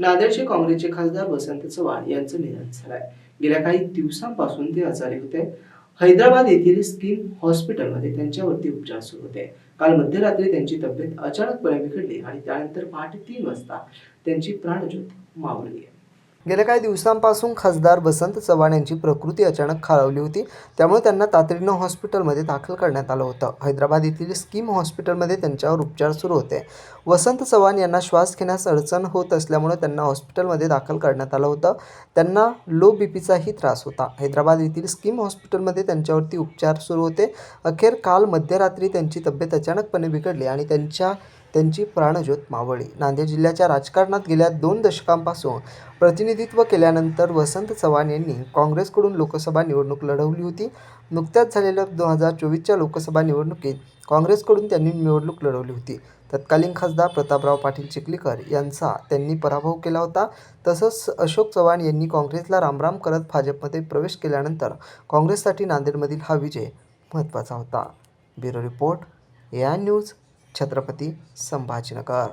नांदेडचे काँग्रेसचे खासदार वसंत चव्हाण यांचं निधन झालंय. गेल्या काही दिवसांपासून ते आजारी होते. हैदराबाद येथील स्किन हॉस्पिटलमध्ये त्यांच्यावरती उपचार सुरू होते. काल मध्यरात्री त्यांची तब्येत अचानकपणे बिघडली आणि त्यानंतर पहाटे तीन वाजता त्यांची प्राणज्योत मावळली गेल्या काही दिवसांपासून खासदार वसंत चव्हाण यांची प्रकृती अचानक खालावली होती. त्यामुळे त्यांना तातडीनं हॉस्पिटलमध्ये दाखल करण्यात आलं होतं. हैदराबाद येथील स्कीम हॉस्पिटलमध्ये त्यांच्यावर उपचार सुरू होते. वसंत चव्हाण यांना श्वास घेण्यास अडचण होत असल्यामुळे त्यांना हॉस्पिटलमध्ये दाखल करण्यात आलं होतं. त्यांना लो बी पीचाही त्रास होता. हैदराबाद येथील स्कीम हॉस्पिटलमध्ये त्यांच्यावरती उपचार सुरू होते. अखेर काल मध्यरात्री त्यांची तब्येत अचानकपणे बिघडली आणि त्यांच्या त्यांची प्राणज्योत मावळली नांदेड जिल्ह्याच्या राजकारणात गेल्या दोन दशकांपासून प्रतिनिधित्व केल्यानंतर वसंत चव्हाण यांनी काँग्रेसकडून लोकसभा निवडणूक लढवली होती. नुकत्याच झालेल्या दोन हजार चोवीसच्या लोकसभा निवडणुकीत काँग्रेसकडून त्यांनी निवडणूक लढवली होती. तत्कालीन खासदार प्रतापराव पाटील चिखलीकर यांचा त्यांनी पराभव केला होता. तसंच अशोक चव्हाण यांनी काँग्रेसला रामराम करत भाजपमध्ये प्रवेश केल्यानंतर काँग्रेससाठी नांदेडमधील हा विजय महत्त्वाचा होता. ब्युरो रिपोर्ट या न्यूज छत्रपती संभाजीनगर.